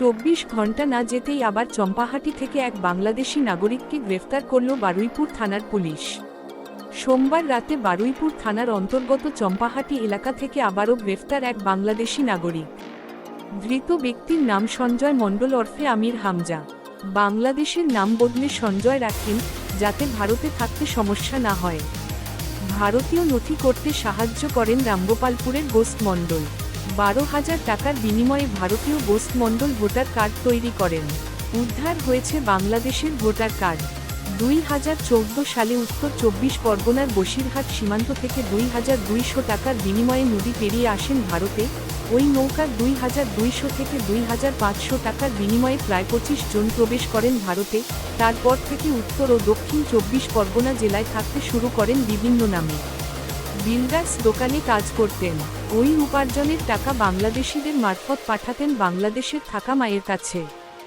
চব্বিশ ঘণ্টা না যেতেই আবার চম্পাহাটি থেকে এক বাংলাদেশি নাগরিককে গ্রেফতার করল বারুইপুর থানার পুলিশ। সোমবার রাতে বারুইপুর থানার অন্তর্গত চম্পাহাটি এলাকা থেকে আবারও গ্রেফতার এক বাংলাদেশি নাগরিক। ধৃত ব্যক্তির নাম সঞ্জয় মণ্ডল অর্ফে আমির হামজা। বাংলাদেশের নাম বদলে সঞ্জয় রাখেন যাতে ভারতে থাকতে সমস্যা না হয়। ভারতীয় নথি করতে সাহায্য করেন রামগোপালপুরের গোস্ত মণ্ডল। বারো হাজার টাকার বিনিময়ে ভারতীয় গোস্ত মণ্ডল ভোটার কার্ড তৈরি করেন। উদ্ধার হয়েছে বাংলাদেশের ভোটার কার্ড। দুই হাজার চৌদ্দ সালে উত্তর চব্বিশ পরগনার বসিরহাট সীমান্ত থেকে দুই হাজার দুইশো টাকার বিনিময়ে নদী পেরিয়ে আসেন ভারতে। ওই নৌকার দুই হাজার দুইশো থেকে দুই হাজার পাঁচশো টাকার বিনিময়ে প্রায় পঁচিশ জন প্রবেশ করেন ভারতে। তারপর থেকে উত্তর ও দক্ষিণ চব্বিশ পরগনা জেলায় থাকতে শুরু করেন বিভিন্ন নামে। বিল্ডার্স দোকানে কাজ করতেন। ওই উপার্জনের টাকা বাংলাদেশিদের মারফত পাঠাতেন বাংলাদেশের থাকা মায়ের কাছে।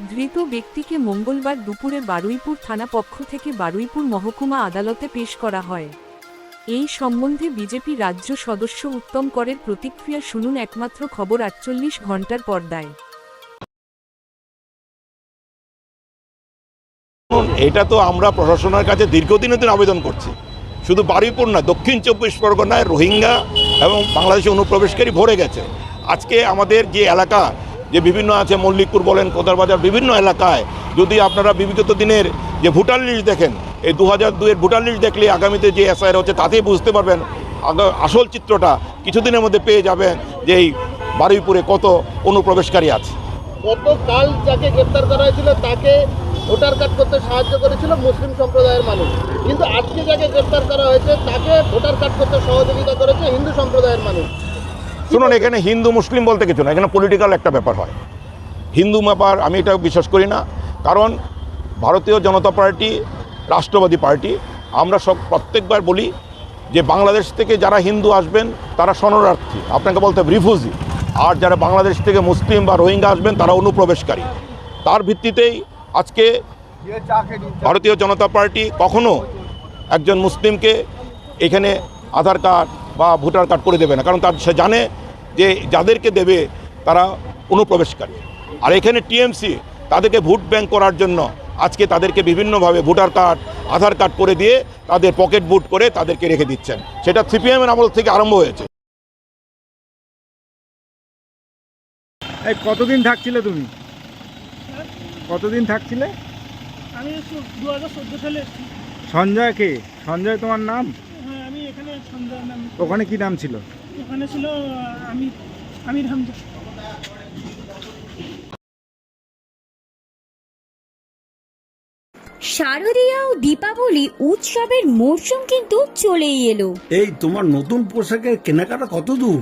ধৃত ব্যক্তিকে মঙ্গলবার দুপুরে বারুইপুর থানা পক্ষ থেকে বারুইপুর মহকুমা আদালতে পেশ করা হয়। এই সম্বন্ধে বিজেপি রাজ্য সদস্য উত্তম করের প্রতিক্রিয়া শুনুন একমাত্র খবর আটচল্লিশ ঘণ্টার পর্দায়। এটা তো আমরা প্রশাসনের কাছে দীর্ঘদিনের দিন আবেদন করছি। শুধু বারুইপুর না দক্ষিণ চব্বিশ পরগনায় রোহিঙ্গা এবং বাংলাদেশে অনুপ্রবেশকারী ভরে গেছে। আজকে আমাদের যে এলাকা, যে বিভিন্ন আছে মল্লিকপুর বলেন, কোদারবাজার, বিভিন্ন এলাকায় যদি আপনারা বিগত দিনের যে ভোটার লিস্ট দেখেন, এই দু হাজার দুয়ের ভোটার লিস্ট দেখলে আগামীতে যে এসআইআর হচ্ছে তাতেই বুঝতে পারবেন আসল চিত্রটা কিছুদিনের মধ্যে পেয়ে যাবেন যে এই বারুইপুরে কত অনুপ্রবেশকারী আছে। গতকাল যাকে গ্রেপ্তার করা হয়েছিল, তাকে ভোটার কার্ড করতে সাহায্য করেছিল মুসলিম সম্প্রদায়ের মানুষ। কিন্তু আজকে যাকে গ্রেপ্তার করা হয়েছে, তাকে ভোটার কার্ড করতে সহযোগিতা করেছে হিন্দু সম্প্রদায়ের মানুষ। শুনুন, এখানে হিন্দু, মুসলিম বলতে কিছু না, এখানে পলিটিক্যাল একটা ব্যাপার হয়। হিন্দু ব্যাপার আমি এটা বিশ্বাস করি না, কারণ ভারতীয় জনতা পার্টি, রাষ্ট্রবাদী পার্টি, আমরা সব প্রত্যেকবার বলি যে বাংলাদেশ থেকে যারা হিন্দু আসবেন, তারা শরণার্থী। আপনাকে বলতে হবে, রিফিউজি। আর যারা বাংলাদেশ থেকে মুসলিম বা রোহিঙ্গা আসবেন, তারা অনুপ্রবেশকারী। তার ভিত্তিতেই আজকে ভারতীয় জনতা পার্টি কখনো একজন মুসলিমকে এখানে আধার কার্ড বা ভোটার কার্ড করে দেবে না, কারণ তার সে জানে যে যাদেরকে দেবে তারা অনুপ্রবেশকারী। আর এখানে টিএমসি তাদেরকে ভোট ব্যাংক করার জন্য আজকে তাদেরকে বিভিন্নভাবে ভোটার কার্ড, আধার কার্ড করে দিয়ে তাদের পকেট বুট করে তাদেরকে রেখে দিচ্ছেন। সেটা সিপিএমের আমল থেকে আরম্ভ হয়েছে। এই কতদিন থাকছিলে তুমি? কতদিন থাকছিলে? আমি দু হাজার চোদ্দ সালে এসেছি। সঞ্জয় কে? সঞ্জয় তোমার নাম? হ্যাঁ আমি এখানে নাম। ওখানে কি নাম ছিল? ওখানে ছিল আমি আমির হামজা। শারদীয়া ও দীপাবলি উৎসবের মরশুম কিন্তু চলেই এলো। এই তোমার নতুন পোশাকের কেনাকাটা কত দূর?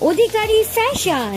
অধিকারী ফ্যাশন।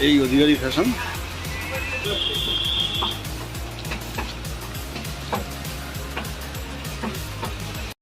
এই অধিকারী ফ্যাশন।